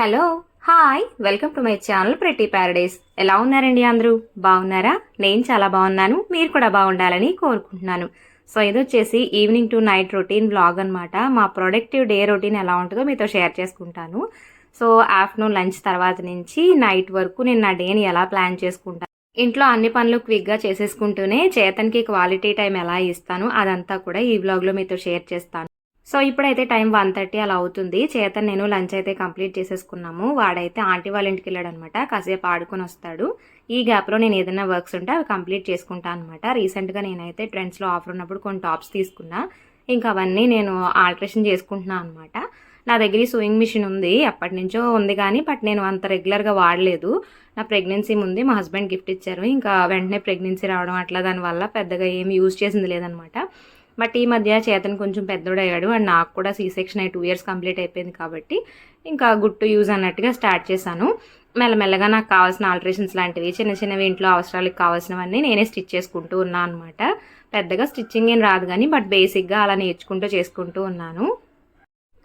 Hello hi welcome to my channel Prathi paradise. ఎలా ఉన్నారండి అందరూ? బాగున్నారా? నేను చాలా బాగున్నాను. మీరు కూడా బాగుండాలని కోరుకుంటున్నాను. సో ఇది వచ్చేసి evening to night routine vlog అనమాట మా ప్రొడక్టివ్ డే రొటీన్ ఎలా ఉంటుందో మీతో షేర్ చేసుకుంటాను. సో ఆఫ్టర్నూన్ లంచ్ తర్వాత నుంచి నైట్ వరకు నేను నా డేని ఎలా ప్లాన్ చేసుకుంటాను ఇంట్లో అన్ని పనులు క్విక్గా చేసేసుకుంటూనే చేతన్కి క్వాలిటీ టైం ఎలా ఇస్తాను అదంతా కూడా ఈ బ్లాగ్లో మీతో షేర్ చేస్తాను. సో ఇప్పుడైతే టైం వన్ థర్టీ అలా అవుతుంది. చేతన్ నేను లంచ్ అయితే కంప్లీట్ చేసేసుకున్నాము. వాడైతే ఆంటీ వాళ్ళ ఇంటికి వెళ్ళాడు అనమాట కాసేపు ఆడుకొని వస్తాడు. ఈ గ్యాప్లో నేను ఏదైనా వర్క్స్ ఉంటే అవి కంప్లీట్ చేసుకుంటాను అనమాట. రీసెంట్గా నేనైతే ట్రెండ్స్లో ఆఫర్ ఉన్నప్పుడు కొన్ని టాప్స్ తీసుకున్నా. ఇంకా అవన్నీ నేను ఆల్ట్రేషన్ చేసుకుంటున్నాను అనమాట. నా దగ్గర సూయింగ్ మిషన్ ఉంది. అప్పటి నుంచో ఉంది కానీ బట్ నేను అంత రెగ్యులర్గా వాడలేదు. నా ప్రెగ్నెన్సీ ముందు మా హస్బెండ్ గిఫ్ట్ ఇచ్చారు. ఇంకా వెంటనే ప్రెగ్నెన్సీ రావడం అట్లా దానివల్ల పెద్దగా ఏమి యూజ్ చేసింది లేదనమాట. బట్ ఈ మధ్య చేతన్ కొంచెం పెద్దోడయ్యాడు అండ్ నాకు కూడా సీ సెక్షన్ అయ్యి టూ ఇయర్స్ కంప్లీట్ అయిపోయింది కాబట్టి ఇంకా గుడ్ టు యూజ్ అన్నట్టుగా స్టార్ట్ చేశాను. మెల్లమెల్లగా నాకు కావాల్సిన ఆల్టరేషన్స్ లాంటివి చిన్న చిన్నవి ఇంట్లో అవసరాలకు కావాల్సినవన్నీ నేనే స్టిచ్ చేసుకుంటూ ఉన్నాను అనమాట పెద్దగా స్టిచ్చింగ్ ఏం రాదు కానీ బట్ బేసిక్గా అలా నేర్చుకుంటూ చేసుకుంటూ ఉన్నాను.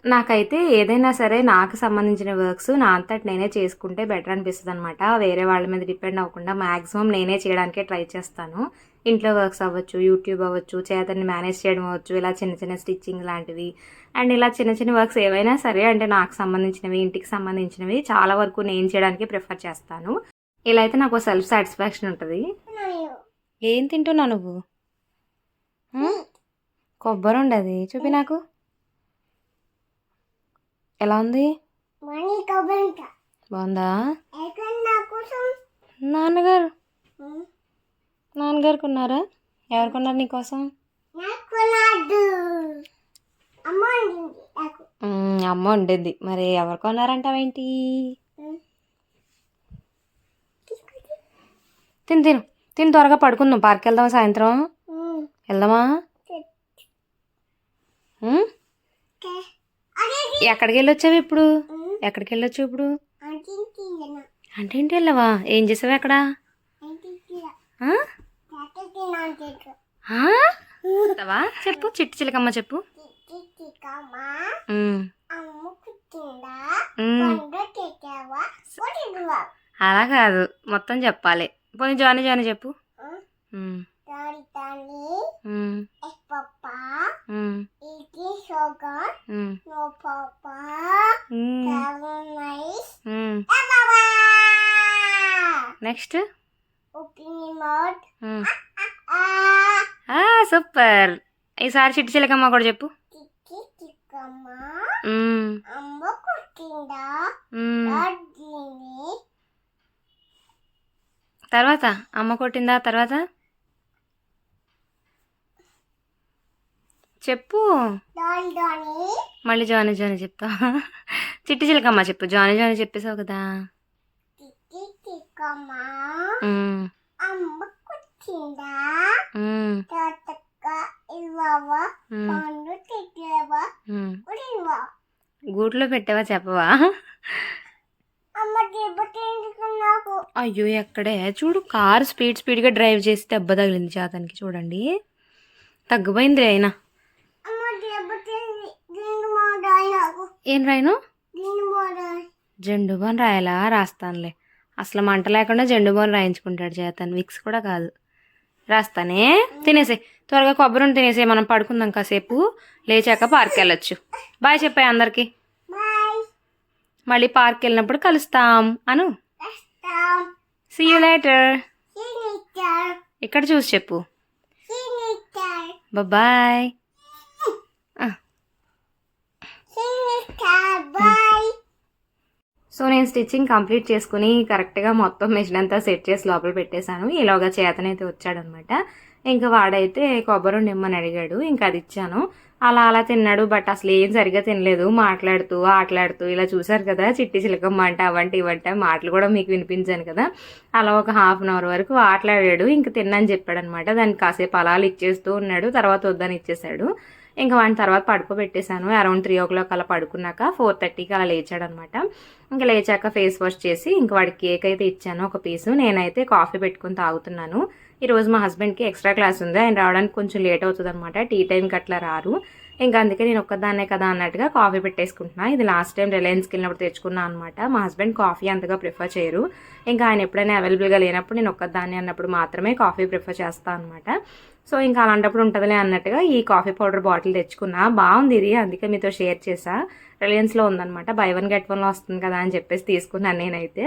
నాకైతే ఏదైనా సరే నాకు సంబంధించిన వర్క్స్ నా అంతటి నేనే చేసుకుంటే బెటర్ అనిపిస్తుంది అనమాట వేరే వాళ్ళ మీద డిపెండ్ అవ్వకుండా మ్యాక్సిమం నేనే చేయడానికే ట్రై చేస్తాను. ఇంట్లో వర్క్స్ అవ్వచ్చు యూట్యూబ్ అవ్వచ్చు చేతని మేనేజ్ చేయడం అవ్వచ్చు ఇలా చిన్న చిన్న స్టిచ్చింగ్ లాంటివి. అండ్ ఇలా చిన్న చిన్న వర్క్స్ ఏవైనా సరే అంటే నాకు సంబంధించినవి ఇంటికి సంబంధించినవి చాలా వరకు నేను చేయడానికి ప్రిఫర్ చేస్తాను. ఇలా అయితే నాకు సెల్ఫ్ సాటిస్ఫాక్షన్ ఉంటుంది. ఏం తింటున్నావు నువ్వు? కొబ్బరి ఉండదు. చూపి నాకు. ఎలా ఉంది? బాగుందా? నాన్నగారు. నాన్నగారు కొన్నారా ఎవరు కొన్నారు నీకోసం అమ్మ వండింది వండింది. మరి ఎవరు కొన్నారంటావేంటి తిను తిను. తిను త్వరగా పడుకుందాం. పార్క్ వెళ్దామా సాయంత్రం? వెళ్దామా? ఎక్కడికి వెళ్ళొచ్చావు ఇప్పుడు? ఎక్కడికి వెళ్ళొచ్చు ఇప్పుడు? అంటే ఏంటి వెళ్ళవా ఏం చేసావు ఎక్కడ అంటే తిన్న ఆ? తాత తిన్నాను ఆ? వస్తావా? చెప్పు చిట్టి చిలకమ్మ చెప్పు. అలా కాదు మొత్తం చెప్పాలి. పోనీ జాని జాని చెప్పు. నెక్స్ట్? మౌత్ ఆ, సూపర్. ఈసారి చిట్టి చిలకమ్మ కూడా చెప్పు. తర్వాత? అమ్మ కొట్టిందా తర్వాత? చెప్పు. మళ్ళీ జాని జాని చెప్తా చిట్టి చిలకమ్మ చెప్పు. జాని జాని చెప్పేసావు కదా. అమ్మ కుట్టిందా గూట్లో పెట్టావా చెప్పవా? అయ్యో ఎక్కడే? చూడు కారు స్పీడ్ స్పీడ్గా డ్రైవ్ చేసి దెబ్బ తగిలింది చేతనికి చూడండి. తగ్గిపోయింది అయినా. ఏం రాయను? జెండు బాన్ రాయాలా? రాస్తానులే. అసలు మంట లేకుండా జెండు బాన్ రాయించుకుంటాడు చేతన్. విక్స్ కూడా కాదు. రాస్తానే? తినేసే. త్వరగా కొబ్బరి తినేసే మనం పడుకుందాం కాసేపు. లేచాక పార్క్ వెళ్ళొచ్చు బాయ్ చెప్పాయి అందరికి. మళ్ళీ పార్క్ వెళ్ళినప్పుడు కలుస్తాం. అను. సీ యూ లేటర్ ఇక్కడ చూసి చెప్పు. బాయ్ సో నేను స్టిచ్చింగ్ కంప్లీట్ చేసుకుని కరెక్ట్గా మొత్తం మెషిన్ అంతా సెట్ చేసి లోపల పెట్టేశాను. ఈలోగా చేతనైతే వచ్చాడనమాట. ఇంకా వాడైతే కొబ్బరి నిమ్మని అడిగాడు. ఇంకా అది ఇచ్చాను. అలా అలా తిన్నాడు బట్ అసలు ఏం సరిగ్గా తినలేదు. మాట్లాడుతూ ఆటలాడుతూ ఇలా చూశారు కదా చిట్టి చిలకమ్మ అంటే అవంటి ఇవంట మాటలు కూడా మీకు వినిపించాను కదా. అలా ఒక హాఫ్ అన్ అవర్ వరకు ఆటలాడాడు. ఇంకా తిన్నాను చెప్పాడు అనమాట దానికి కాసేపు అలాలు ఇచ్చేస్తూ ఉన్నాడు. తర్వాత వద్దని ఇచ్చేసాడు ఇంకా వాడిని తర్వాత పడుకోబెట్టేశాను. అరౌండ్ త్రీ ఓ క్లాక్ అలా పడుకున్నాక ఫోర్ థర్టీకి అలా లేచాడనమాట. ఇంకా లేచాక ఫేస్ వాష్ చేసి ఇంకా వాడికి కేక్ అయితే ఇచ్చాను ఒక పీసు నేనైతే కాఫీ పెట్టుకుని తాగుతున్నాను. ఈరోజు మా హస్బెండ్కి ఎక్స్ట్రా క్లాస్ ఉంది. ఆయన రావడానికి కొంచెం లేట్ అవుతుంది అనమాట టీ టైంకి అట్లా రారు. ఇంకా అందుకే నేను ఒక్కదాన్నే కదా అన్నట్టుగా కాఫీ పెట్టేసుకుంటున్నా. ఇది లాస్ట్ టైం రిలయన్స్కి వెళ్ళినప్పుడు తెచ్చుకున్నా అనమాట. మా హస్బెండ్ కాఫీ అంతగా ప్రిఫర్ చేయరు. ఇంకా ఆయన ఎప్పుడైనా అవైలబుల్గా లేనప్పుడు నేను ఒక్కదాన్ని అన్నప్పుడు మాత్రమే కాఫీ ప్రిఫర్ చేస్తాను అనమాట. సో ఇంకా అలాంటప్పుడు ఉంటుందిలే అన్నట్టుగా ఈ కాఫీ పౌడర్ బాటిల్ తెచ్చుకున్నా. బాగుంది ఇది అందుకే మీతో షేర్ చేసా రిలయన్స్లో ఉందన్నమాట. బై వన్ గెట్ వన్లో వస్తుంది కదా అని చెప్పేసి తీసుకున్నాను నేనైతే.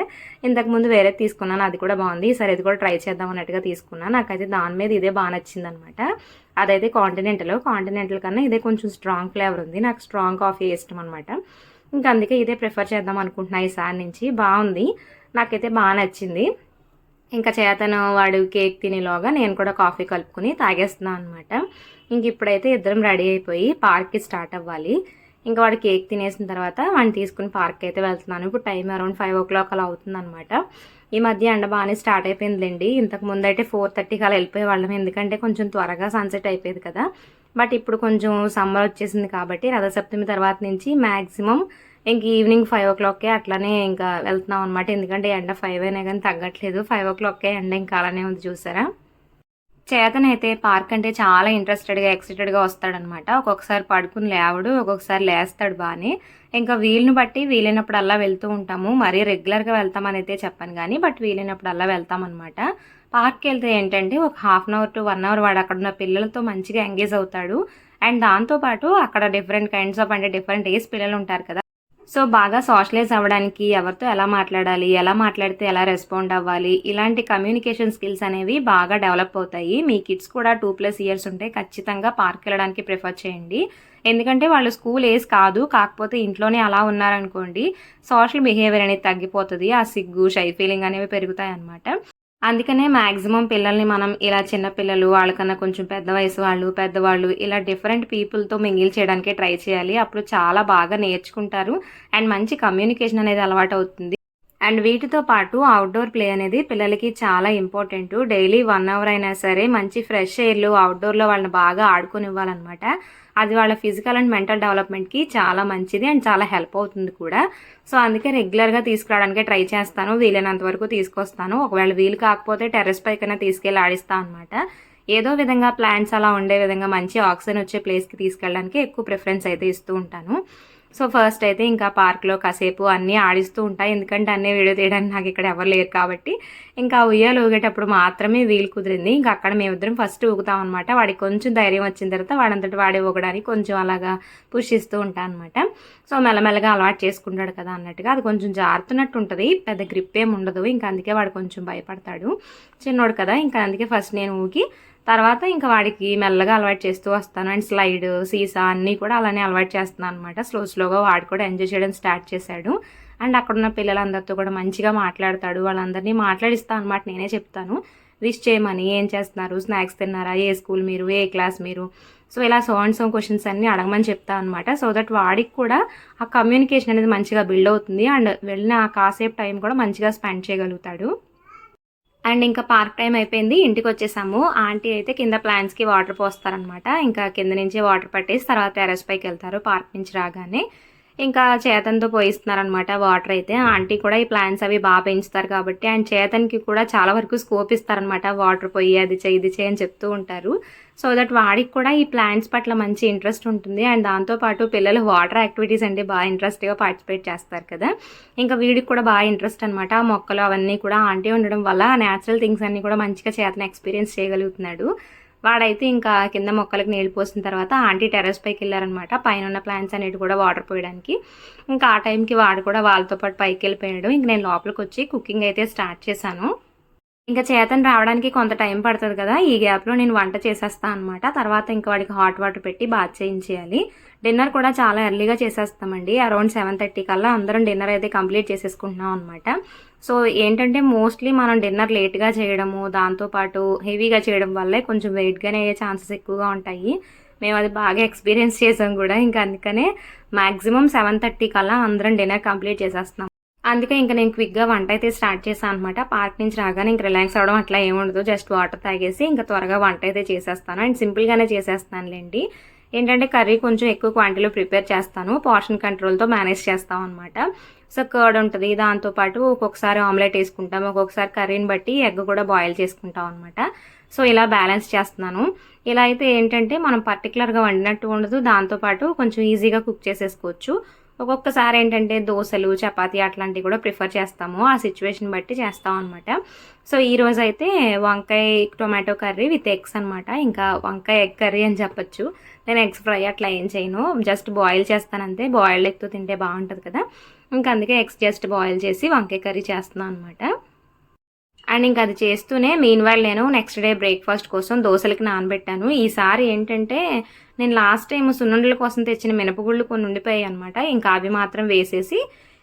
ఇంతకుముందు వేరే తీసుకున్నాను అది కూడా బాగుంది. ఈసారి ఇది కూడా ట్రై చేద్దాం అన్నట్టుగా తీసుకున్నాను. నాకైతే దాని మీద ఇదే బాగా నచ్చిందనమాట అదైతే కాంటినెంటల్. కాంటినెంటల్ కన్నా ఇదే కొంచెం స్ట్రాంగ్ ఫ్లేవర్ ఉంది. నాకు స్ట్రాంగ్ కాఫీ ఇష్టం అనమాట ఇంకా అందుకే ఇదే ప్రిఫర్ చేద్దాం అనుకుంటున్నా ఈసారి నుంచి. బాగుంది. నాకైతే బాగా నచ్చింది. ఇంకా చేతను వాడు కేక్ తినేలోగా నేను కూడా కాఫీ కలుపుకుని తాగేస్తున్నాను అనమాట ఇంక ఇప్పుడైతే ఇద్దరం రెడీ అయిపోయి పార్క్కి స్టార్ట్ అవ్వాలి. ఇంకా వాడు కేక్ తినేసిన తర్వాత వాడిని తీసుకుని పార్క్ అయితే వెళ్తున్నాను. ఇప్పుడు time around five o'clock అలా అవుతుందన్నమాట ఈ మధ్య ఎండ బాగానే స్టార్ట్ అయిపోయిందిలేండి. ఇంతకు ముందు అయితే ఫోర్ థర్టీకి అలా వెళ్ళిపోయే వాళ్ళం. ఎందుకంటే కొంచెం త్వరగా సన్సెట్ అయిపోయేది కదా. బట్ ఇప్పుడు కొంచెం సమ్మర్ వచ్చేసింది కాబట్టి రథసప్తమి తర్వాత నుంచి మ్యాక్సిమం ఇంక ఈవినింగ్ ఫైవ్ ఓ క్లాక్కే అట్లానే ఇంకా వెళ్తున్నాం అనమాట ఎందుకంటే ఎండ ఫైవ్ అయినా కానీ తగ్గట్లేదు. ఫైవ్ ఓ క్లాక్కే ఎండ ఇంకా అలానే ఉంది చూసారా? చేతనైతే పార్క్ అంటే చాలా ఇంట్రెస్టెడ్గా ఎక్సైటెడ్గా వస్తాడనమాట ఒక్కొక్కసారి పడుకుని లేవడు ఒక్కొక్కసారి లేస్తాడు బాగానే ఇంకా వీలుని బట్టి వీలైనప్పుడల్లా వెళ్తూ ఉంటాము. మరీ రెగ్యులర్గా వెళ్తామని అయితే చెప్పాను కానీ బట్ వీలైనప్పుడల్లా వెళ్తామన్నమాట. పార్క్కి వెళ్తే ఏంటంటే ఒక half an hour to one hour వాడు అక్కడ ఉన్న పిల్లలతో మంచిగా ఎంగేజ్ అవుతాడు. అండ్ దాంతోపాటు అక్కడ డిఫరెంట్ కైండ్స్ ఆఫ్ అంటే డిఫరెంట్ ఏజ్ పిల్లలు ఉంటారు కదా సో బాగా సోషలైజ్ అవ్వడానికి ఎవరితో ఎలా మాట్లాడాలి ఎలా మాట్లాడితే ఎలా రెస్పాండ్ అవ్వాలి ఇలాంటి కమ్యూనికేషన్ స్కిల్స్ అనేవి బాగా డెవలప్ అవుతాయి. మీ కిడ్స్ కూడా టూ ప్లస్ ఇయర్స్ ఉంటే ఖచ్చితంగా పార్క్ వెళ్ళడానికి ప్రిఫర్ చేయండి. ఎందుకంటే వాళ్ళు స్కూల్ ఏజ్ కాదు కాకపోతే ఇంట్లోనే అలా ఉన్నారనుకోండి సోషల్ బిహేవియర్ అనేది తగ్గిపోతుంది ఆ సిగ్గు షై ఫీలింగ్ అనేవి పెరుగుతాయి అనమాట అందుకనే మ్యాక్సిమం పిల్లల్ని మనం ఇలా చిన్న పిల్లలు వాళ్ళకన్నా కొంచెం పెద్ద వయసు వాళ్ళు పెద్దవాళ్ళు ఇలా డిఫరెంట్ పీపుల్తో మింగిల్ చేయడానికే ట్రై చేయాలి. అప్పుడు చాలా బాగా నేర్చుకుంటారు. అండ్ మంచి కమ్యూనికేషన్ అనేది అలవాటు అవుతుంది అండ్ వీటితో పాటు అవుట్డోర్ ప్లే అనేది పిల్లలకి చాలా ఇంపార్టెంట్ డైలీ వన్ అవర్ అయినా సరే మంచి ఫ్రెష్ ఎయిర్లు అవుట్డోర్లో వాళ్ళని బాగా ఆడుకునివ్వాలన్నమాట. అది వాళ్ళ ఫిజికల్ అండ్ మెంటల్ డెవలప్మెంట్కి చాలా మంచిది అండ్ చాలా హెల్ప్ అవుతుంది కూడా. సో అందుకే రెగ్యులర్గా తీసుకురావడానికే ట్రై చేస్తాను. వీలైనంత వరకు తీసుకొస్తాను. ఒకవేళ వీలు కాకపోతే టెర్రస్ పైకైనా తీసుకెళ్ళి ఆడిస్తాను అనమాట ఏదో విధంగా ప్లాంట్స్ అలా ఉండే విధంగా మంచి ఆక్సిజన్ వచ్చే ప్లేస్కి తీసుకెళ్ళడానికి ఎక్కువ ప్రిఫరెన్స్ అయితే ఇస్తూ ఉంటాను. సో ఫస్ట్ అయితే ఇంకా పార్క్లో కాసేపు అన్నీ ఆడిస్తూ ఉంటాయి ఎందుకంటే అన్నీ వీడియో తీయడానికి నాకు ఇక్కడ ఎవరు లేరు కాబట్టి. ఇంకా ఉయ్యాలు ఊగేటప్పుడు మాత్రమే వీలు కుదిరింది. ఇంకా అక్కడ మేమిద్దరం ఫస్ట్ ఊగుతాం అనమాట వాడికి కొంచెం ధైర్యం వచ్చిన తర్వాత వాడంతటి వాడే ఊగడానికి కొంచెం అలాగా పుషిస్తూ ఉంటాను అనమాట సో మెల్లమెల్లగా అలవాటు చేసుకుంటాడు కదా అన్నట్టుగా. అది కొంచెం జారుతున్నట్టు ఉంటుంది. పెద్ద గ్రిప్ ఏమి ఉండదు. ఇంకా అందుకే వాడు కొంచెం భయపడతాడు. చిన్నోడు కదా. ఇంకా అందుకే ఫస్ట్ నేను ఊగి తర్వాత ఇంకా వాడికి మెల్లగా అలవాటు చేస్తూ వస్తాను. అండ్ స్లైడ్ సీసా అన్నీ కూడా అలానే అలవాటు చేస్తున్నాను అనమాట స్లో స్లోగా వాడు కూడా ఎంజాయ్ చేయడం స్టార్ట్ చేశాడు. అండ్ అక్కడున్న పిల్లలందరితో కూడా మంచిగా మాట్లాడతాడు. వాళ్ళందరినీ మాట్లాడిస్తాను అనమాట నేనే చెప్తాను. విష్ చేయమని ఏం చేస్తున్నారు? స్నాక్స్ తిన్నారా? ఏ స్కూల్ మీరు? ఏ క్లాస్ మీరు? సో ఇలా సో అండ్ సో క్వశ్చన్స్ అన్నీ అడగమని చెప్తా అనమాట సో దట్ వాడికి కూడా ఆ కమ్యూనికేషన్ అనేది మంచిగా బిల్డ్ అవుతుంది. అండ్ వెళ్ళిన ఆ కాసేపు టైం కూడా మంచిగా స్పెండ్ చేయగలుగుతాడు. అండ్ ఇంకా పార్క్ టైం అయిపోయింది ఇంటికి వచ్చేసాము ఆంటీ అయితే కింద ప్లాంట్స్కి వాటర్ పోస్తారనమాట ఇంకా కింద నుంచి వాటర్ పట్టేసి తర్వాత టెరస్ పైకి వెళ్తారు పార్క్ నుంచి రాగానే. ఇంకా చేతన్తో పోయిస్తున్నారనమాట వాటర్ అయితే. ఆంటీ కూడా ఈ ప్లాంట్స్ అవి బాగా పెంచుతారు కాబట్టి అండ్ చేతన్కి కూడా చాలా వరకు స్కోప్ ఇస్తారనమాట వాటర్ పోయి అది చేయి ఇది చేయి అని చెప్తూ ఉంటారు. సో దట్ వాడికి కూడా ఈ ప్లాంట్స్ పట్ల మంచి ఇంట్రెస్ట్ ఉంటుంది. అండ్ దాంతోపాటు పిల్లలు వాటర్ యాక్టివిటీస్ అంటే బాగా ఇంట్రెస్ట్గా పార్టిసిపేట్ చేస్తారు కదా. ఇంకా వీడికి కూడా బాగా ఇంట్రెస్ట్ అనమాట ఆ మొక్కలు అవన్నీ కూడా. ఆంటీ ఉండడం వల్ల న్యాచురల్ థింగ్స్ అన్నీ కూడా మంచిగా చేతన ఎక్స్పీరియన్స్ చేయగలుగుతున్నాడు. వాడైతే ఇంకా కింద మొక్కలకు నీళ్ళు పోసిన తర్వాత ఆంటీ టెర్రస్ పైకి వెళ్ళారనమాట పైన ఉన్న ప్లాంట్స్ అనేవి కూడా వాటర్ పోయడానికి. ఇంకా ఆ టైంకి వాడు కూడా వాళ్ళతో పాటు పైకి వెళ్ళిపోయాడు. ఇంక నేను లోపలికి వచ్చి కుకింగ్ అయితే స్టార్ట్ చేశాను. ఇంకా చేతను రావడానికి కొంత టైం పడుతుంది కదా ఈ గ్యాప్లో నేను వంట చేసేస్తాను అనమాట తర్వాత ఇంకా వాడికి హాట్ వాటర్ పెట్టి బాత్ చేయించేయాలి. డిన్నర్ కూడా చాలా ఎర్లీగా చేసేస్తామండి. అరౌండ్ సెవెన్ థర్టీ కల్లా అందరం డిన్నర్ అయితే కంప్లీట్ చేసేసుకుంటున్నాం అనమాట సో ఏంటంటే మోస్ట్లీ మనం డిన్నర్ లేట్గా చేయడము దాంతోపాటు హెవీగా చేయడం వల్లే కొంచెం వెయిట్గానే అయ్యే ఛాన్సెస్ ఎక్కువగా ఉంటాయి. మేము అది బాగా ఎక్స్పీరియన్స్ చేసాం కూడా. ఇంకా అందుకనే మ్యాక్సిమం సెవెన్ థర్టీ కల్లా అందరం డిన్నర్ కంప్లీట్ చేసేస్తున్నాం. అందుకే ఇంకా నేను క్విక్గా వంట అయితే స్టార్ట్ చేశాను అనమాట పార్క్ నుంచి రాగానే ఇంక రిలాక్స్ అవ్వడం అట్లా ఏముండదు జస్ట్ వాటర్ తాగేసి ఇంకా త్వరగా వంట అయితే చేసేస్తాను. అండ్ సింపుల్గానే చేసేస్తానులేండి ఏంటంటే కర్రీ కొంచెం ఎక్కువ క్వాంటిటీలో ప్రిపేర్ చేస్తాను. పోర్షన్ కంట్రోల్తో మేనేజ్ చేస్తాం అనమాట సో కర్డ్ ఉంటుంది. దాంతోపాటు ఒక్కొక్కసారి ఆమ్లెట్ వేసుకుంటాం. ఒక్కొక్కసారి కర్రీని బట్టి ఎగ్ కూడా బాయిల్ చేసుకుంటాం అనమాట సో ఇలా బ్యాలెన్స్ చేస్తున్నాను. ఇలా అయితే ఏంటంటే మనం పర్టికులర్గా వండినట్టు ఉండదు. దాంతోపాటు కొంచెం ఈజీగా కుక్ చేసేసుకోవచ్చు. ఒక్కొక్కసారి ఏంటంటే దోశలు చపాతి అట్లాంటివి కూడా ప్రిఫర్ చేస్తాము. ఆ సిచ్యువేషన్ బట్టి చేస్తాం అనమాట సో ఈ రోజు అయితే వంకాయ టొమాటో కర్రీ విత్ ఎగ్స్ అనమాట ఇంకా వంకాయ ఎగ్ కర్రీ అని చెప్పొచ్చు. నేను ఎగ్స్ ఫ్రై అట్లా ఏం చేయను. జస్ట్ బాయిల్ చేస్తాను అంతే. బాయిల్డ్ ఎగ్తో తింటే బాగుంటుంది కదా. ఇంకా అందుకే ఎగ్స్ జస్ట్ బాయిల్ చేసి వంకాయ కర్రీ చేస్తున్నాను అనమాట అండ్ ఇంకా అది చేస్తూనే మీన్ వైల్ నేను నెక్స్ట్ డే బ్రేక్ఫాస్ట్ కోసం దోశలకి నానబెట్టాను. ఈసారి ఏంటంటే నేను లాస్ట్ టైం సున్నుండల కోసం తెచ్చిన మినపగుళ్ళు కొన్ని ఉండిపోయాయి అనమాట ఇంకా అవి మాత్రం వేసేసి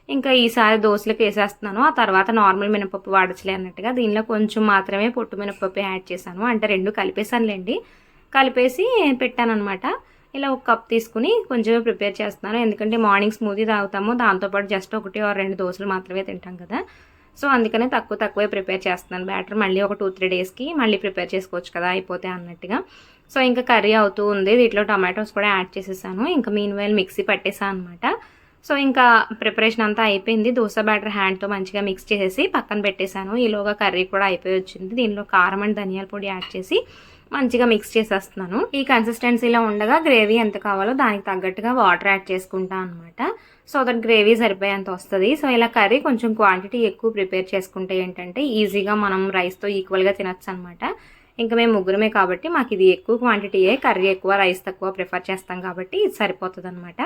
ఇంకా ఈసారి దోశలకు వేసేస్తున్నాను. ఆ తర్వాత నార్మల్ మినపప్పు వాడచ్చలే అన్నట్టుగా దీనిలో కొంచెం మాత్రమే పొట్టు మినపప్పు యాడ్ చేశాను. అంటే రెండు కలిపేసానులేండి కలిపేసి పెట్టాను అనమాట ఇలా ఒక కప్ తీసుకుని కొంచెం ప్రిపేర్ చేస్తున్నాను. ఎందుకంటే మార్నింగ్ స్మూదీ తాగుతాము. దాంతోపాటు జస్ట్ ఒకటి ఆర్ రెండు దోశలు మాత్రమే తింటాం కదా. సో అందుకనే తక్కువ తక్కువే ప్రిపేర్ చేస్తున్నాను. బ్యాటర్ మళ్ళీ ఒక టూ త్రీ డేస్కి మళ్ళీ ప్రిపేర్ చేసుకోవచ్చు కదా అయిపోతే అన్నట్టుగా. సో ఇంకా కర్రీ అవుతూ ఉంది. దీంట్లో టమాటోస్ కూడా యాడ్ చేసేసాను. ఇంకా మీన్ వైల్ మిక్సీ పట్టేసాను అనమాట సో ఇంకా ప్రిపరేషన్ అంతా అయిపోయింది. దోశ బ్యాటర్ హ్యాండ్తో మంచిగా మిక్స్ చేసేసి పక్కన పెట్టేశాను ఈలోగా కర్రీ కూడా అయిపోయి వచ్చింది. దీనిలో కారం అండ్ ధనియాల పొడి యాడ్ చేసి మంచిగా మిక్స్ చేసేస్తున్నాను. ఈ కన్సిస్టెన్సీలో ఉండగా గ్రేవీ ఎంత కావాలో దానికి తగ్గట్టుగా వాటర్ యాడ్ చేసుకుంటా అనమాట సో దట్ గ్రేవీ సరిపోయేంత వస్తుంది. సో ఇలా కర్రీ కొంచెం క్వాంటిటీ ఎక్కువ ప్రిపేర్ చేసుకుంటే ఏంటంటే ఈజీగా మనం రైస్తో ఈక్వల్గా తినచ్చు అనమాట ఇంకా మేము ముగ్గురమే కాబట్టి మాకు ఇది ఎక్కువ క్వాంటిటీయే కర్రీ ఎక్కువ రైస్ తక్కువ ప్రిఫర్ చేస్తాం కాబట్టి ఇది సరిపోతుంది అనమాట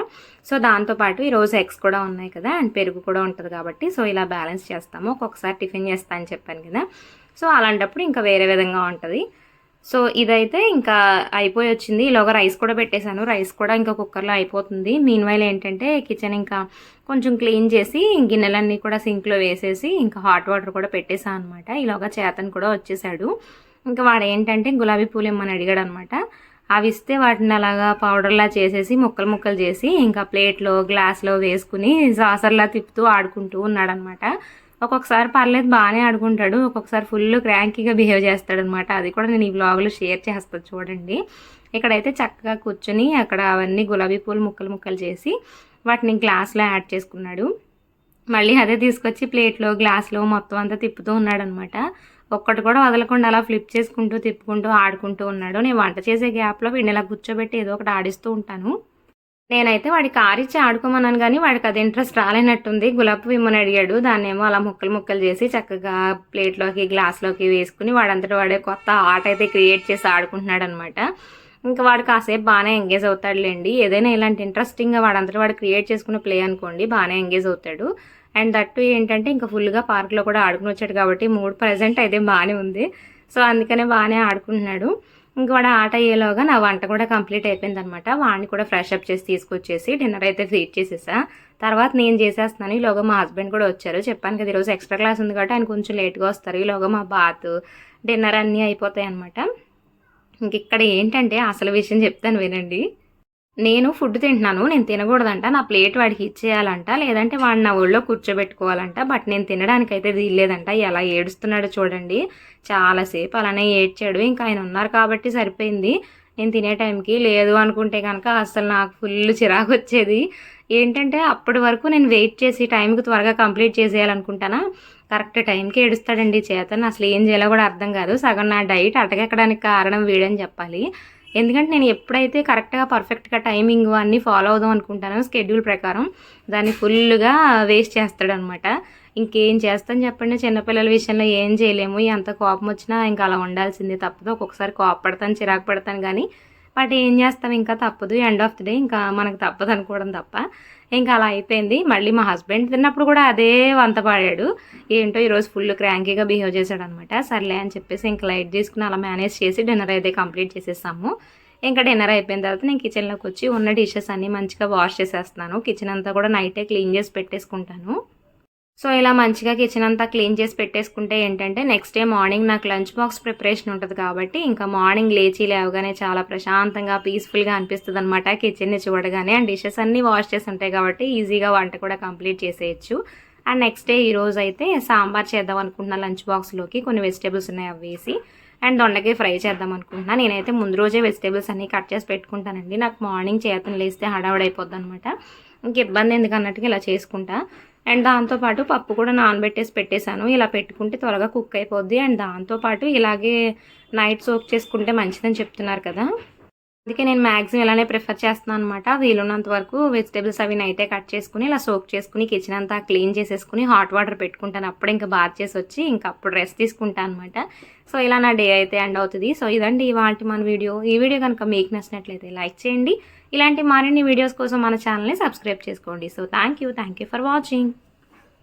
సో దాంతోపాటు ఈరోజు ఎగ్స్ కూడా ఉన్నాయి కదా అండ్ పెరుగు కూడా ఉంటుంది కాబట్టి సో ఇలా బ్యాలెన్స్ చేస్తాము. ఒక్కొక్కసారి టిఫిన్ చేస్తా అని చెప్పాను కదా. సో అలాంటప్పుడు ఇంకా వేరే విధంగా ఉంటుంది. సో ఇదైతే ఇంకా అయిపోయి వచ్చింది ఈలోగా రైస్ కూడా పెట్టేశాను. రైస్ కూడా ఇంకా కుక్కర్లో అయిపోతుంది. మీన్ వైల్ ఏంటంటే కిచెన్ ఇంకా కొంచెం క్లీన్ చేసి గిన్నెలన్నీ కూడా సింక్లో వేసేసి ఇంకా హాట్ వాటర్ కూడా పెట్టేశాను అనమాట ఈలోగా చేతన్ కూడా వచ్చేసాడు. ఇంకా వాడు ఏంటంటే గులాబీ పూలు ఇమ్మని అడిగాడు అనమాట అవి ఇస్తే వాటిని అలాగా పౌడర్లా చేసేసి ముక్కలు ముక్కలు చేసి ఇంకా ప్లేట్లో గ్లాస్లో వేసుకుని సాసర్లా తిప్పుతూ ఆడుకుంటూ ఉన్నాడనమాట ఒక్కొక్కసారి పర్లేదు బాగానే ఆడుకుంటాడు. ఒక్కొక్కసారి ఫుల్ క్రాంకీగా బిహేవ్ చేస్తాడు అనమాట అది కూడా నేను ఈ బ్లాగ్లో షేర్ చేస్తాను చూడండి. ఇక్కడైతే చక్కగా కూర్చొని అక్కడ అవన్నీ గులాబీ పూలు ముక్కలు ముక్కలు చేసి వాటిని గ్లాస్లో యాడ్ చేసుకున్నాడు. మళ్ళీ అదే తీసుకొచ్చి ప్లేట్లో గ్లాస్లో మొత్తం అంతా తిప్పుతూ ఉన్నాడు అనమాట ఒక్కటి కూడా వదలకుండా అలా ఫ్లిప్ చేసుకుంటూ తిప్పుకుంటూ ఆడుకుంటూ ఉన్నాడు. నేను వంట చేసే గ్యాప్లో వీడిని ఇలా కూర్చోబెట్టి ఏదో ఒకటి ఆడిస్తూ ఉంటాను. నేనైతే వాడికి కారిచ్చి ఆడుకోమన్నాను కానీ వాడికి అది ఇంట్రెస్ట్ రాలేనట్టుంది. గులాబీ విమ్మని అడిగాడు. దాన్నేమో అలా ముక్కలు ముక్కలు చేసి చక్కగా ప్లేట్లోకి గ్లాస్లోకి వేసుకుని వాడంతటి వాడే కొత్త ఆట అయితే క్రియేట్ చేసి ఆడుకుంటున్నాడు అనమాట ఇంకా వాడు కాసేపు బాగానే ఎంగేజ్ అవుతాడులేండి. ఏదైనా ఇలాంటి ఇంట్రెస్టింగ్గా వాడంతటి వాడు క్రియేట్ చేసుకున్న ప్లే అనుకోండి బాగానే ఎంగేజ్ అవుతాడు. అండ్ దట్టు ఏంటంటే ఇంకా ఫుల్గా పార్క్లో కూడా ఆడుకుని వచ్చాడు కాబట్టి మూడు ప్రజెంట్ అయితే బాగానే ఉంది. సో అందుకనే బాగానే ఆడుకుంటున్నాడు. ఇంక వాడు ఆట అయ్యేలోగా నా వంట కూడా కంప్లీట్ అయిపోయింది అనమాట వాడిని కూడా ఫ్రెష్ అప్ చేసి తీసుకొచ్చేసి డిన్నర్ అయితే ఫీట్ చేసేసా. తర్వాత నేను చేసేస్తున్నాను ఈలోగా మా హస్బెండ్ కూడా వచ్చారు. చెప్పాను కదా ఈరోజు ఎక్స్ట్రా క్లాస్ ఉంది కాబట్టి ఆయన కొంచెం లేట్గా వస్తారు. ఈలోగా మా బాత్ డిన్నర్ అన్నీ అయిపోతాయి అనమాట ఇంక ఇక్కడ ఏంటంటే అసలు విషయం చెప్తాను వినండి. నేను ఫుడ్ తింటున్నాను నేను తినకూడదంట నా ప్లేట్ వాడికి ఇచ్చేయాలంట లేదంటే వాడిని నా ఒళ్ళో కూర్చోబెట్టుకోవాలంట బట్ నేను తినడానికి అయితే వీల్లేదంట ఎలా ఏడుస్తున్నాడో చూడండి. చాలాసేపు అలానే ఏడ్చాడు ఇంకా ఆయన ఉన్నారు కాబట్టి సరిపోయింది. నేను తినే టైంకి లేదు అనుకుంటే కనుక అసలు నాకు ఫుల్ చిరాకు వచ్చేది. ఏంటంటే అప్పటి వరకు నేను వెయిట్ చేసి టైంకి త్వరగా కంప్లీట్ చేసేయాలనుకుంటానా కరెక్ట్ టైంకి ఏడుస్తాడండి చేతను. అసలు ఏం చేయాలో కూడా అర్థం కాదు. సగం నా డైట్ అటకెక్కడానికి కారణం వీడని చెప్పాలి. ఎందుకంటే నేను ఎప్పుడైతే కరెక్ట్గా పర్ఫెక్ట్గా టైమింగ్ అన్నీ ఫాలో అవుదాం అనుకుంటానో స్కెడ్యూల్ ప్రకారం దాన్ని ఫుల్గా వేస్ట్ చేస్తాడనమాట. ఇంకేం చేస్తాను చెప్పండి చిన్నపిల్లల విషయంలో ఏం చేయలేము. ఎంత కోపం వచ్చినా ఇంకా అలా ఉండాల్సిందే తప్పదు. ఒక్కొక్కసారి కోపపడతాను చిరాకు పడతాను కానీ బట్ ఏం చేస్తాం ఇంకా తప్పదు. ఎండ్ ఆఫ్ ది డే ఇంకా మనకు తప్పదు అనుకోవడం తప్ప. ఇంకా అలా అయిపోయింది. మళ్ళీ మా హస్బెండ్ తిన్నప్పుడు కూడా అదే వంత పాడాడు. ఏంటో ఈరోజు ఫుల్ క్రాంకీగా బిహేవ్ చేశాడు అనమాట సర్లే అని చెప్పేసి ఇంకా లైట్ తీసుకుని అలా మేనేజ్ చేసి డిన్నర్ అయితే కంప్లీట్ చేసేసాము. ఇంకా డిన్నర్ అయిపోయిన తర్వాత నేను కిచెన్లోకి వచ్చి ఉన్న డిషెస్ అన్నీ మంచిగా వాష్ చేసేస్తున్నాను. కిచెన్ అంతా కూడా నైటే క్లీన్ చేసి పెట్టేసుకుంటాను. సో ఇలా మంచిగా కిచెన్ అంతా క్లీన్ చేసి పెట్టేసుకుంటే ఏంటంటే నెక్స్ట్ డే మార్నింగ్ నాకు లంచ్ బాక్స్ ప్రిపరేషన్ ఉంటుంది కాబట్టి ఇంకా మార్నింగ్ లేచి లేవగానే చాలా ప్రశాంతంగా పీస్ఫుల్గా అనిపిస్తుంది అనమాట కిచెన్ని చూడగానే. అండ్ డిషెస్ అన్నీ వాష్ చేసి ఉంటాయి కాబట్టి ఈజీగా వంట కూడా కంప్లీట్ చేసేయచ్చు. అండ్ నెక్స్ట్ డే ఈ రోజు అయితే సాంబార్ చేద్దాం అనుకుంటున్నా లంచ్ బాక్స్లోకి కొన్ని వెజిటేబుల్స్ ఉన్నాయి అవి వేసి. అండ్ దొండకాయ ఫ్రై చేద్దాం అనుకుంటున్నా. నేనైతే ముందు రోజే వెజిటేబుల్స్ అన్నీ కట్ చేసి పెట్టుకుంటానండి. నాకు మార్నింగ్ చేతను లేస్తే హడావుడైపోద్ది అనమాట ఇంక ఇబ్బంది ఎందుకు అన్నట్టుగా ఇలా చేసుకుంటా. అండ్ దాంతోపాటు పప్పు కూడా నానబెట్టేసి పెట్టేశాను. ఇలా పెట్టుకుంటే త్వరగా కుక్ అయిపోద్ది. అండ్ దాంతోపాటు ఇలాగే నైట్ సోక్ చేసుకుంటే మంచిదని చెప్తున్నారు కదా. అందుకే నేను మ్యాక్సిమం ఇలానే ప్రిఫర్ చేస్తున్నాను అనమాట వీలున్నంత వరకు వెజిటేబుల్స్ అవి నైటే కట్ చేసుకుని ఇలా సోక్ చేసుకుని కిచెన్ అంతా క్లీన్ చేసేసుకుని హాట్ వాటర్ పెట్టుకుంటాను. అప్పుడు ఇంకా బాత్ చేసి వచ్చి ఇంకా అప్పుడు రెస్ట్ తీసుకుంటాను అనమాట సో ఇలా నా డే అయితే ఎండ్ అవుతుంది. సో ఇదండి ఇవాళ మన వీడియో. ఈ వీడియో కనుక మీకు నచ్చినట్లయితే లైక్ చేయండి. ఇలాంటి మరిన్ని వీడియోస్ కోసం మన ఛానల్ని సబ్స్క్రైబ్ చేసుకోండి. So thank you thank you for watching